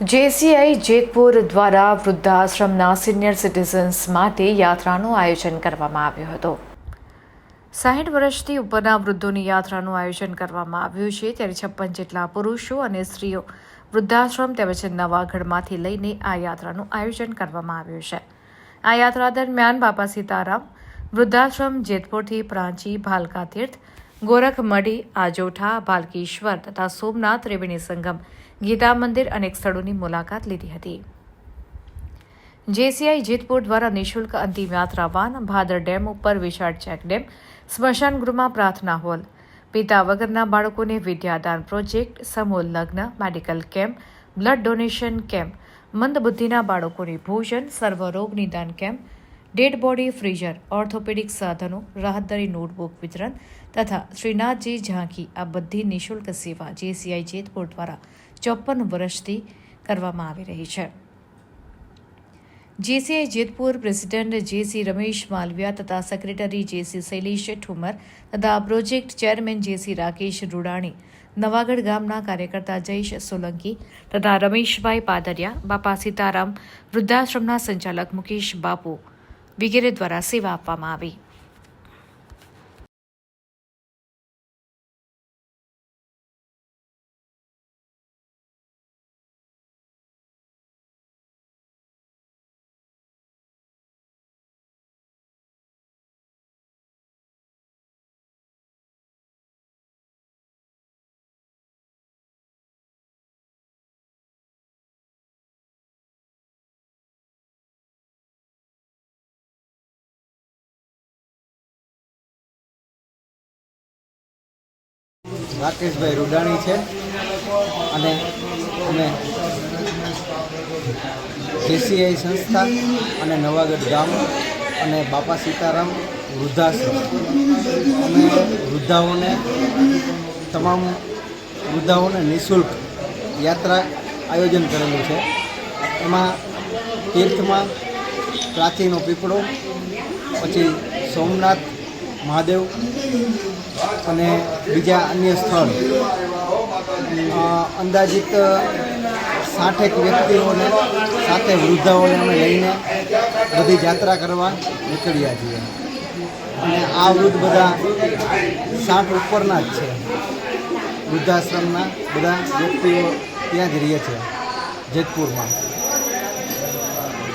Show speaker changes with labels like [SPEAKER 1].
[SPEAKER 1] JCI Jetpur દ્વારા વૃદ્ધાશ્રમના senior citizens માટે યાત્રાનું આયોજન કરવામાં આવ્યું હતું. સાહીઠ વર્ષથી ઉપરના વૃદ્ધોની યાત્રાનું આયોજન કરવામાં આવ્યું છે. ત્યારે છપ્પન જેટલા પુરુષો અને સ્ત્રીઓ વૃદ્ધાશ્રમ તેમજ નવાગઢમાંથી લઈને આ યાત્રાનું આયોજન કરવામાં આવ્યું છે. આ યાત્રા દરમિયાન બાપા સીતારામ વૃદ્ધાશ્રમ જેતપુરથી પ્રાંચી ભાલકા તીર્થ ગોરખમઢી આજોઠા ભાલકેશ્વર તથા સોમનાથ ત્રિવેણી સંગમ ગીતા મંદિર અનેક સ્થળોની મુલાકાત લીધી હતી. જેસીઆઈ જેતપુર દ્વારા નિઃશુલ્ક અંતિમ યાત્રા વાન ભાદર ડેમ ઉપર વિશાળ ચેક ડેમ, સ્મશાન ગૃહમાં પ્રાર્થના હોલ, પિતા વગરના બાળકોને વિદ્યાદાન પ્રોજેક્ટ, સમૂહ લગ્ન, medical camp, blood donation camp, મંદબુદ્ધિના બાળકોને ભોજન, સર્વરોગ નિદાન camp dead body freezer, orthopaedic સાધનો, રાહતદારી નોટબુક વિતરણ તથા શ્રીનાથજી ઝાંખી આ બધી નિઃશુલ્ક સેવા જેસીઆઈ જેતપુર દ્વારા ચોપન વર્ષથી કરવામાં આવી રહી છે. JCI Jetpur president JC Ramesh Malviya તથા સેક્રેટરી જેસી શૈલેષ ઠુમર તથા project chairman JC Rakesh Rudani, Navagadh ગામના કાર્યકર્તા જયેશ સોલંકી તથા રમેશભાઈ પાદરિયા, બાપા સીતારામ, વૃદ્ધાશ્રમના સંચાલક મુકેશ બાપુ વગેરે દ્વારા સેવા આપવામાં આવી.
[SPEAKER 2] રાકેશભાઈ રૂડાણી છે. અને અમે જેસીઆઈ સંસ્થા અને નવાગઢ ગામ અને બાપા સીતારામ વૃદ્ધાશ્રમ. અમે વૃદ્ધાઓને, તમામ વૃદ્ધાઓને નિઃશુલ્ક યાત્રા આયોજન કરેલું છે. એમાં તીર્થમાં પ્રાચીનો પીપળો, પછી સોમનાથ મહાદેવ અને બીજા અન્ય સ્થળ. અંદાજિત સાઠેક વ્યક્તિઓને સાથે વૃદ્ધાઓને અમે લઈને બધી યાત્રા કરવા નીકળ્યા છીએ. અને આ વૃદ્ધ બધા સાઠ ઉપરના જ છે. વૃદ્ધાશ્રમના બધા વ્યક્તિઓ ત્યાં જ રહે છે જેતપુરમાં.